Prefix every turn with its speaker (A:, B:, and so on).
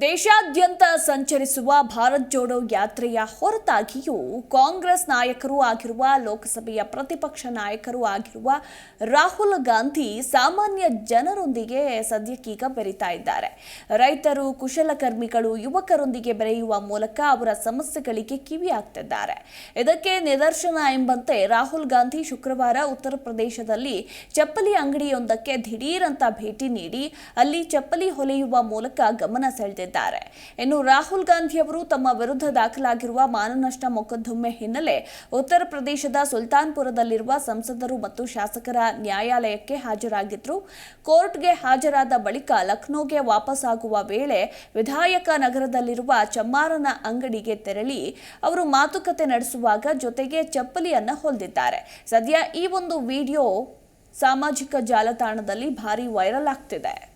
A: ದೇಶಾದ್ಯಂತ ಸಂಚರಿಸುವ ಭಾರತ್ ಜೋಡೋ ಯಾತ್ರೆಯ ಹೊರತಾಗಿಯೂ ಕಾಂಗ್ರೆಸ್ ನಾಯಕರೂ ಆಗಿರುವ ಲೋಕಸಭೆಯ ಪ್ರತಿಪಕ್ಷ ನಾಯಕರೂ ಆಗಿರುವ ರಾಹುಲ್ ಗಾಂಧಿ ಸಾಮಾನ್ಯ ಜನರೊಂದಿಗೆ ಸದ್ಯಕ್ಕೀಗ ಬೆರೀತಾ ಇದ್ದಾರೆ. ರೈತರು, ಕುಶಲಕರ್ಮಿಗಳು, ಯುವಕರೊಂದಿಗೆ ಬೆರೆಯುವ ಮೂಲಕ ಅವರ ಸಮಸ್ಯೆಗಳಿಗೆ ಕಿವಿ ಹಾಕ್ತಿದ್ದಾರೆ. ಇದಕ್ಕೆ ನಿದರ್ಶನ ಎಂಬಂತೆ ರಾಹುಲ್ ಗಾಂಧಿ ಶುಕ್ರವಾರ ಉತ್ತರ ಪ್ರದೇಶದಲ್ಲಿ ಚಪ್ಪಲಿ ಅಂಗಡಿಯೊಂದಕ್ಕೆ ದಿಢೀರಂತ ಭೇಟಿ ನೀಡಿ, ಅಲ್ಲಿ ಚಪ್ಪಲಿ ಹೊಲೆಯುವ ಮೂಲಕ ಗಮನ ಸೆಳೆದಿದ್ದಾರೆ. ಇನ್ನು ರಾಹುಲ್ ಗಾಂಧಿ ಅವರು ತಮ್ಮ ವಿರುದ್ಧ ದಾಖಲಾಗಿರುವ ಮಾನನಷ್ಟ ಮೊಕದ್ದಮೆ ಹಿನ್ನೆಲೆ ಉತ್ತರ ಪ್ರದೇಶದ ಸುಲ್ತಾನ್ಪುರದಲ್ಲಿರುವ ಸಂಸದರು ಮತ್ತು ಶಾಸಕರ ನ್ಯಾಯಾಲಯಕ್ಕೆ ಹಾಜರಾಗಿದ್ರು. ಕೋರ್ಟ್ಗೆ ಹಾಜರಾದ ಬಳಿಕ ಲಕ್ನೋಗೆ ವಾಪಸ್ಸಾಗುವ ವೇಳೆ ವಿಧಾಯಕ ನಗರದಲ್ಲಿರುವ ಚಮ್ಮಾರನ ಅಂಗಡಿಗೆ ತೆರಳಿ ಅವರು ಮಾತುಕತೆ ನಡೆಸುವಾಗ ಜೊತೆಗೆ ಚಪ್ಪಲಿಯನ್ನ ಹೊಂದಿದ್ದಾರೆ ಸದ್ಯ ಈ ಒಂದು ವಿಡಿಯೋ ಸಾಮಾಜಿಕ ಜಾಲತಾಣದಲ್ಲಿ ಭಾರಿ ವೈರಲ್ ಆಗ್ತಿದೆ.